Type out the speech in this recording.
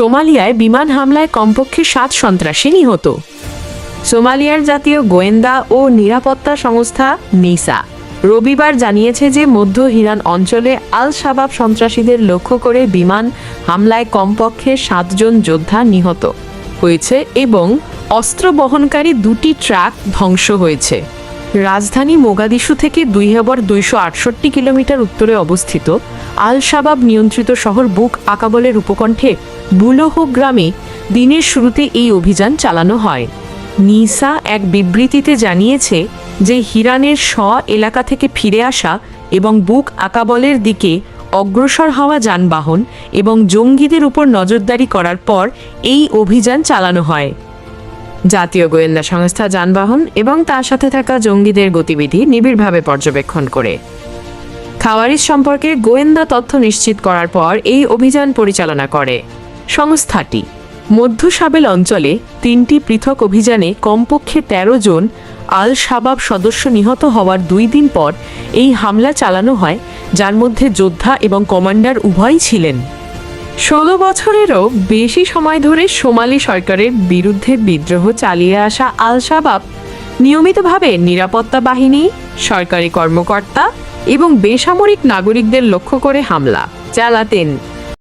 সোমালিয়ায় বিমান হামলায় কমপক্ষে সাত সন্ত্রাসী নিহত। সোমালিয়ার জাতীয় গোয়েন্দা ও নিরাপত্তা সংস্থা নিসা রবিবার জানিয়েছে যে মধ্য হিরান অঞ্চলে আল শাবাব সন্ত্রাসীদের লক্ষ্য করে বিমান হামলায় কমপক্ষে সাতজন যোদ্ধা নিহত হয়েছে এবং অস্ত্র বহনকারী দুটি ট্রাক ধ্বংস হয়েছে। রাজধানী মোগাদিশু থেকে দুই হাজার দুইশো আটষট্টি কিলোমিটার উত্তরে অবস্থিত আল শাবাব নিয়ন্ত্রিত শহর বুক আকাবলের উপকণ্ঠে বুলোহ গ্রামে দিনের শুরুতে এই অভিযান চালানো হয়। নিসা এক বিবৃতিতে জানিয়েছে যে হিরানের স এলাকা থেকে ফিরে আসা এবং বুক আকাবলের দিকে অগ্রসর হওয়া যানবাহন এবং জঙ্গিদের উপর নজরদারি করার পর এই অভিযান চালানো হয়। জাতীয় গোয়েন্দা সংস্থা যানবাহন এবং তার সাথে থাকা জঙ্গিদের গতিবিধি নিবিড়ভাবে পর্যবেক্ষণ করে। খাওয়ারিজ সম্পর্কে গোয়েন্দা তথ্য নিশ্চিত করার পর এই অভিযান পরিচালনা করে। সংস্থাটি, মধ্য সাবেল অঞ্চলে তিনটি পৃথক অভিযানে কমপক্ষে ১৩ জন আল শাবাব সদস্য নিহত হওয়ার দুই দিন পর এই হামলা চালানো হয়, যার মধ্যে যোদ্ধা এবং কমান্ডার উভয়ই ছিলেন। ষোলো বছরেরও বেশি সময় ধরে সোমালি সরকারের বিরুদ্ধে বিদ্রোহ চালিয়ে আসা আল শাবাব নিয়মিতভাবে নিরাপত্তা বাহিনী, সরকারি কর্মকর্তা এবং বেসামরিক নাগরিকদের লক্ষ্য করে হামলা। চালাতেন।